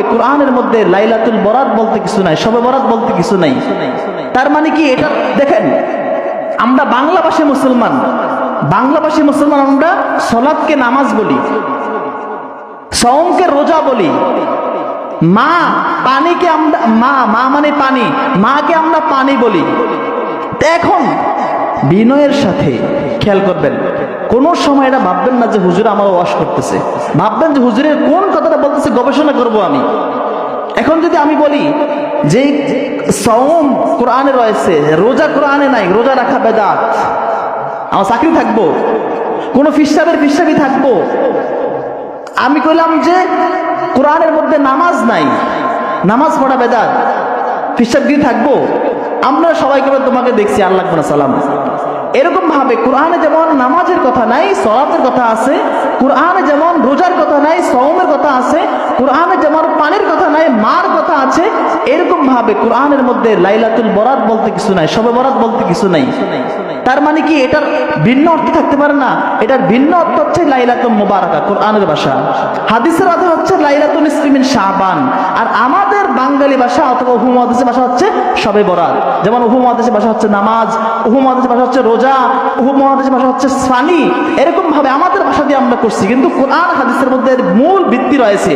ভাবে কোরআনের মধ্যে লাইলাতুল বরাত বলতে কিছু নাই সবে বরাত বলতে কিছু নাই। তার মানে কি এটা দেখেন, আমরা বাংলাভাষী মুসলমান। বাংলাভাষী মুসলমান আমরা সলাদকে নামাজ বলি, সওমকে রোজা বলি। মা পানিকে আমরা, মা মা মানে পানি, মাকে আমরা পানি বলি। এখন বিনয়ের সাথে খেয়াল করবেন কোন সময় এটা ভাববেন না যে হুজুর আমার ওয়াশ করতেছে। ভাববেন যে হুজুরের কোন কথাটা বলতেছে গবেষণা করব আমি। এখন যদি আমি বলি যে সওম কোরআনে রয়েছে, রোজা কোরআনে নাই, রোজা রাখা বেদাত, আমার চাকরি থাকব, কোন ফিসাবের ফিসাবি থাকব, আমি কইলাম যে কোরআনের মধ্যে নামাজ নাই, নামাজ পড়া বেদাত ফিসাবগিরি থাকব, আমরা সবাই করে তোমাকে দেখছি আল্লাহ সালাম। এরকম ভাবে কোরআনে যেমন নামাজের কথা নাই সলাতের কথা আছে, কোরআনে যেমন রোজার কথা নাই সৌমের কথা আছে, কোরআনে যেমন পানির কথা নাই, মার কথা আছে এরকম ভাবে কোরআনের মধ্যে লাইলাতুল বরাত বলতে কিছু নাই সবে বরাত বলতে কিছু নাই। তার মানে কি এটার ভিন্ন অর্থ থাকতে পারে না? এটার ভিন্ন অর্থ হচ্ছে লাইলাতুল মুবারাকা, কোরআনের ভাষা। হাদিসের অর্থ হচ্ছে লাইলাতুল ইসলিমিন শাহবান আর আমাদের বাঙালি ভাষা অথবা উপমহাদেশের ভাষা হচ্ছে সবে বরাত। যেমন উপমহাদেশের ভাষা হচ্ছে নামাজ উপমহাদেশের ভাষা হচ্ছে রোজা উপমহাদেশের ভাষা হচ্ছে সানি এরকম ভাবে আমাদের ভাষা দিয়ে আমরা করছি, কিন্তু কোরআন হাদিসের মধ্যে মূল ভিত্তি রয়েছে।